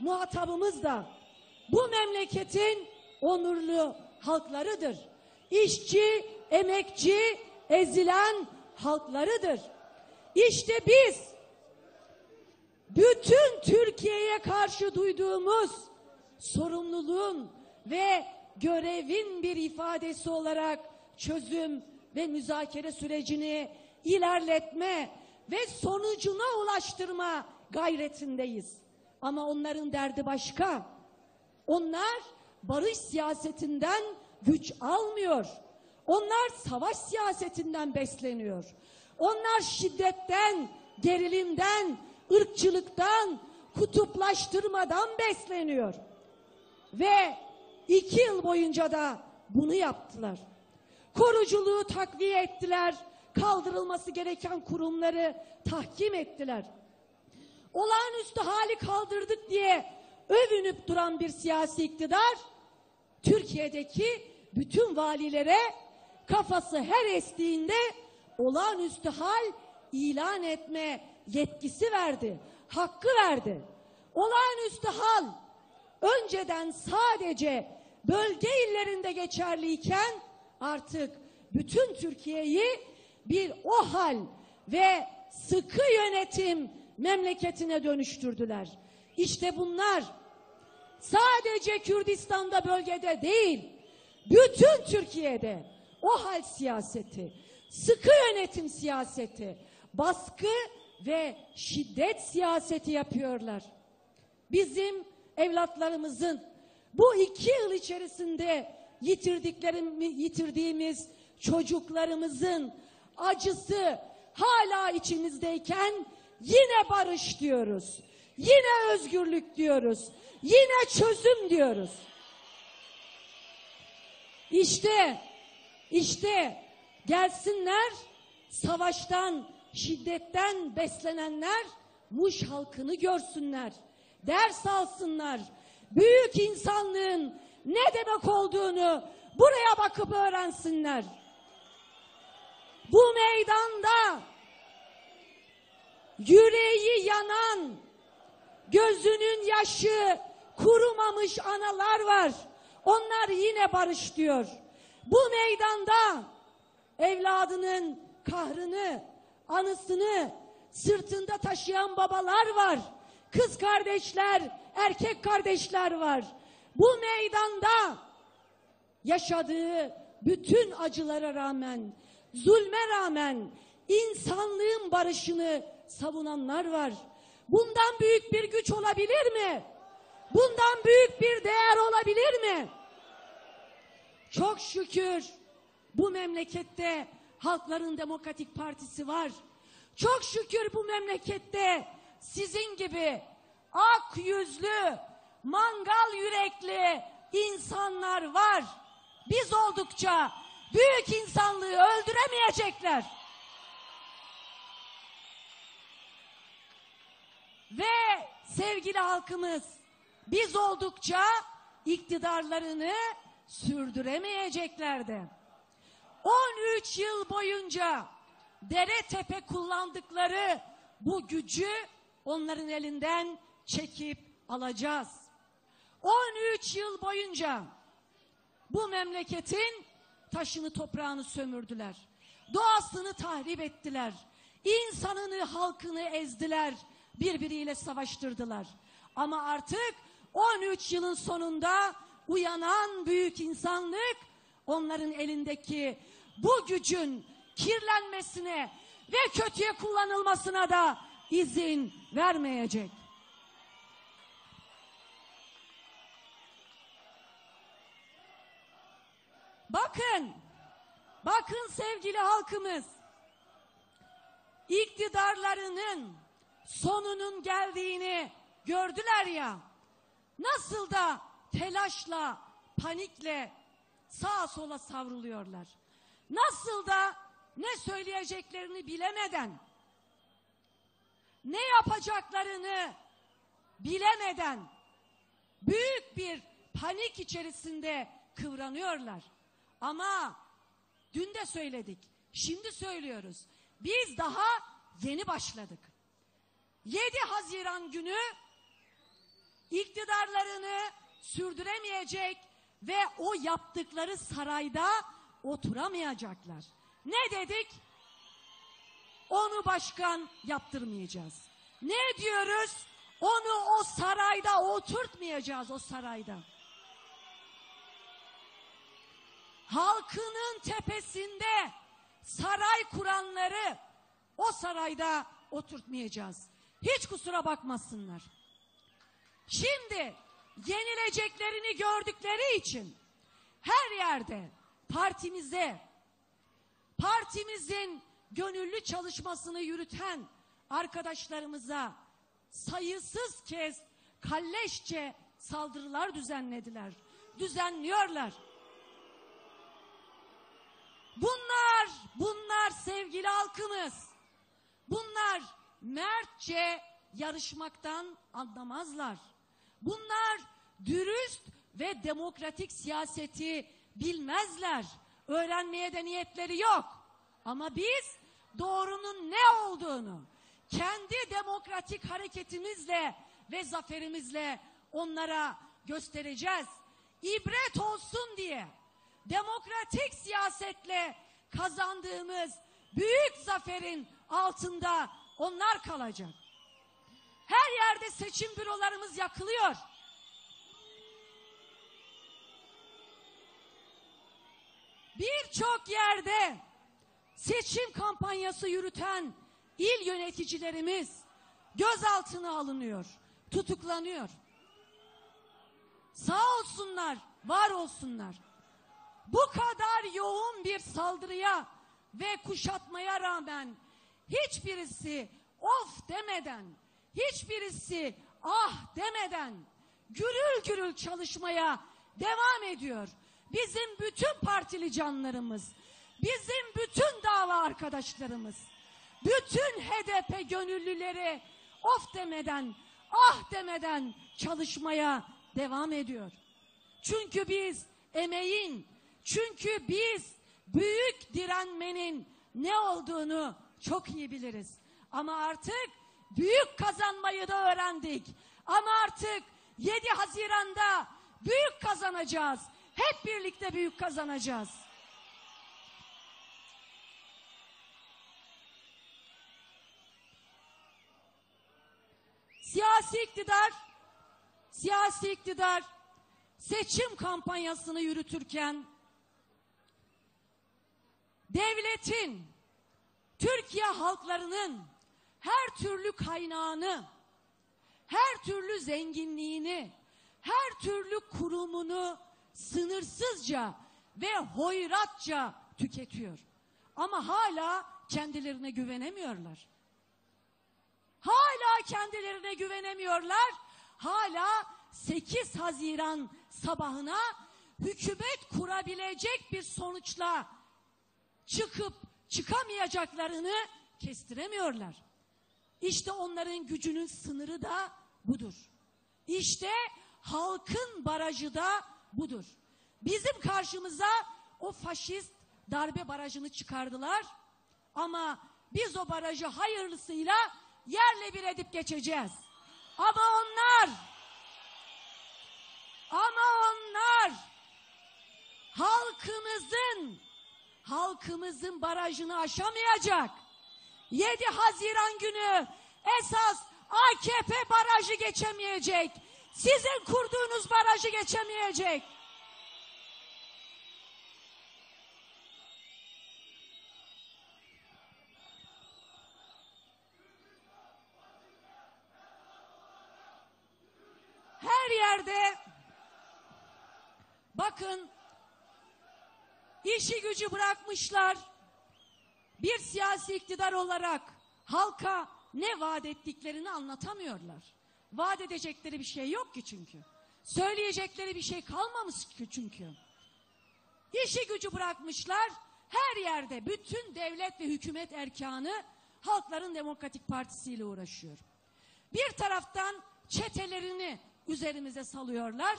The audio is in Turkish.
muhatabımız da bu memleketin onurlu halklarıdır. İşçi, emekçi, ezilen halklarıdır. İşte biz bütün Türkiye'ye karşı duyduğumuz sorumluluğun ve görevin bir ifadesi olarak çözüm ve müzakere sürecini ilerletme ve sonucuna ulaştırma gayretindeyiz. Ama onların derdi başka. Onlar barış siyasetinden güç almıyor. Onlar savaş siyasetinden besleniyor. Onlar şiddetten, gerilimden, ırkçılıktan, kutuplaştırmadan besleniyor. Ve iki yıl boyunca da bunu yaptılar. Koruculuğu takviye ettiler, kaldırılması gereken kurumları tahkim ettiler. Olağanüstü hali kaldırdık diye övünüp duran bir siyasi iktidar, Türkiye'deki bütün valilere kafası her estiğinde olağanüstü hal ilan etme yetkisi verdi, hakkı verdi. Olağanüstü hal önceden sadece bölge illerinde geçerliyken artık bütün Türkiye'yi bir o hal ve sıkı yönetim memleketine dönüştürdüler. İşte bunlar sadece Kürdistan'da bölgede değil, bütün Türkiye'de o hal siyaseti, sıkı yönetim siyaseti, baskı ve şiddet siyaseti yapıyorlar. Bizim evlatlarımızın bu iki yıl içerisinde yitirdiğimiz çocuklarımızın acısı hala içimizdeyken yine barış diyoruz. Yine özgürlük diyoruz. Yine çözüm diyoruz. İşte, işte gelsinler savaştan, şiddetten beslenenler Muş halkını görsünler. Ders alsınlar. Büyük insanlığın ne demek olduğunu buraya bakıp öğrensinler. Bu meydanda yüreği yanan, gözünün yaşı kurumamış analar var. Onlar yine barış diyor. Bu meydanda evladının kahrını, anısını sırtında taşıyan babalar var. Kız kardeşler, erkek kardeşler var. Bu meydanda yaşadığı bütün acılara rağmen, zulme rağmen insanlığın barışını savunanlar var. Bundan büyük bir güç olabilir mi? Bundan büyük bir değer olabilir mi? Çok şükür bu memlekette Halkların Demokratik Partisi var. Çok şükür bu memlekette sizin gibi ak yüzlü, mangal yürekli insanlar var. Biz oldukça büyük insanlığı öldüremeyecekler. Ve sevgili halkımız biz oldukça iktidarlarını sürdüremeyecekler de. 13 yıl boyunca dere tepe kullandıkları bu gücü onların elinden çekip alacağız. 13 yıl boyunca bu memleketin taşını toprağını sömürdüler. Doğasını tahrip ettiler. İnsanını halkını ezdiler. Birbiriyle savaştırdılar. Ama artık 13 yılın sonunda uyanan büyük insanlık onların elindeki bu gücün kirlenmesine ve kötüye kullanılmasına da izin vermeyecek. Bakın, bakın sevgili halkımız, iktidarlarının sonunun geldiğini gördüler ya, nasıl da telaşla, panikle sağa sola savruluyorlar. Nasıl da ne söyleyeceklerini bilemeden, ne yapacaklarını bilemeden büyük bir panik içerisinde kıvranıyorlar. Ama dün de söyledik, şimdi söylüyoruz. Biz daha yeni başladık. 7 Haziran günü iktidarlarını sürdüremeyecek ve o yaptıkları sarayda oturamayacaklar. Ne dedik? Onu başkan yaptırmayacağız. Ne diyoruz? Onu o sarayda oturtmayacağız o sarayda. Halkının tepesinde saray kuranları o sarayda oturtmayacağız. Hiç kusura bakmasınlar. Şimdi yenileceklerini gördükleri için her yerde partimize, partimizin gönüllü çalışmasını yürüten arkadaşlarımıza sayısız kez kalleşçe saldırılar düzenlediler, düzenliyorlar. Bunlar, bunlar sevgili halkımız. Bunlar mertçe yarışmaktan anlamazlar. Bunlar dürüst ve demokratik siyaseti bilmezler. Öğrenmeye de niyetleri yok. Ama biz doğrunun ne olduğunu kendi demokratik hareketimizle ve zaferimizle onlara göstereceğiz. İbret olsun diye demokratik siyasetle kazandığımız büyük zaferin altında onlar kalacak. Her yerde seçim bürolarımız yakılıyor. Birçok yerde seçim kampanyası yürüten il yöneticilerimiz gözaltına alınıyor, tutuklanıyor. Sağ olsunlar, var olsunlar. Bu kadar yoğun bir saldırıya ve kuşatmaya rağmen hiçbirisi of demeden, hiçbirisi ah demeden gürül gürül çalışmaya devam ediyor. Bizim bütün partili canlarımız, bizim bütün dava arkadaşlarımız, bütün HDP gönüllüleri of demeden, ah demeden çalışmaya devam ediyor. Çünkü biz emeğin, çünkü biz büyük direnmenin ne olduğunu çok iyi biliriz. Ama artık büyük kazanmayı da öğrendik. Ama artık 7 Haziran'da büyük kazanacağız. Hep birlikte büyük kazanacağız. Siyasi iktidar, siyasi iktidar seçim kampanyasını yürütürken devletin, Türkiye halklarının her türlü kaynağını, her türlü zenginliğini, her türlü kurumunu sınırsızca ve hoyratça tüketiyor. Ama hala kendilerine güvenemiyorlar. Hala kendilerine güvenemiyorlar. Hala 8 Haziran sabahına hükümet kurabilecek bir sonuçla çıkıp çıkamayacaklarını kestiremiyorlar. İşte onların gücünün sınırı da budur. İşte halkın barajı da budur. Bizim karşımıza o faşist darbe barajını çıkardılar. Ama biz o barajı hayırlısıyla yerle bir edip geçeceğiz. Ama onlar ama onlar halkımızın halkımızın barajını aşamayacak. 7 Haziran günü esas AKP barajı geçemeyecek. Sizin kurduğunuz barajı geçemeyecek. Her yerde bakın işi gücü bırakmışlar. Bir siyasi iktidar olarak halka ne vaat ettiklerini anlatamıyorlar. Vaat edecekleri bir şey yok ki çünkü. Söyleyecekleri bir şey kalmamış ki çünkü. İşi gücü bırakmışlar. Her yerde bütün devlet ve hükümet erkanı Halkların Demokratik Partisi ile uğraşıyor. Bir taraftan çetelerini üzerimize salıyorlar.